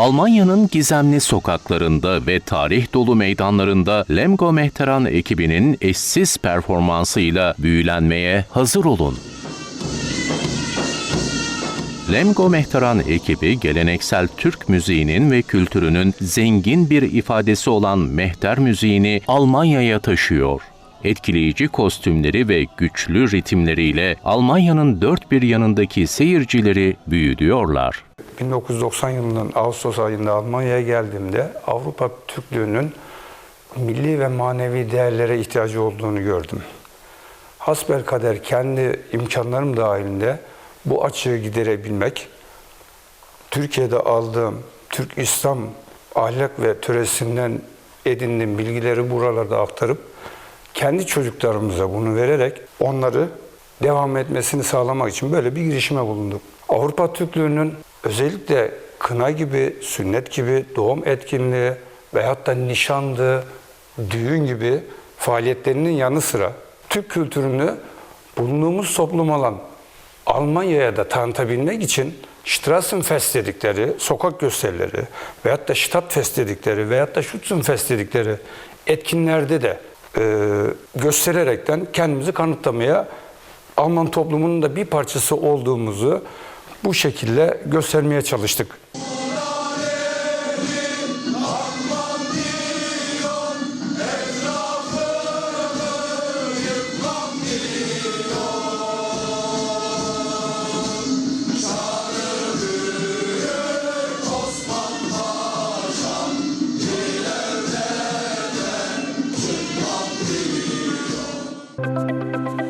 Almanya'nın gizemli sokaklarında ve tarih dolu meydanlarında Lemgo Mehteran ekibinin eşsiz performansıyla büyülenmeye hazır olun. Lemgo Mehteran ekibi geleneksel Türk müziğinin ve kültürünün zengin bir ifadesi olan mehter müziğini Almanya'ya taşıyor. Etkileyici kostümleri ve güçlü ritimleriyle Almanya'nın dört bir yanındaki seyircileri büyülüyorlar. 1990 yılının Ağustos ayında Almanya'ya geldiğimde Avrupa Türklüğünün milli ve manevi değerlere ihtiyacı olduğunu gördüm. Hasbelkader kendi imkanlarım dahilinde bu açığı giderebilmek, Türkiye'de aldığım Türk İslam ahlak ve töresinden edindiğim bilgileri buralarda aktarıp kendi çocuklarımıza bunu vererek onları devam etmesini sağlamak için böyle bir girişime bulunduk. Avrupa Türklüğü'nün özellikle kına gibi, sünnet gibi, doğum etkinliği veyahut da nişandı, düğün gibi faaliyetlerinin yanı sıra Türk kültürünü bulunduğumuz toplum olan Almanya'ya da tanıtabilmek için Strassenfest dedikleri, sokak gösterileri veyahut da Stadtfest dedikleri veyahut da Schützenfest dedikleri etkinlerde de e, göstererekten kendimizi kanıtlamaya Alman toplumunun da bir parçası olduğumuzu bu şekilde göstermeye çalıştık. Música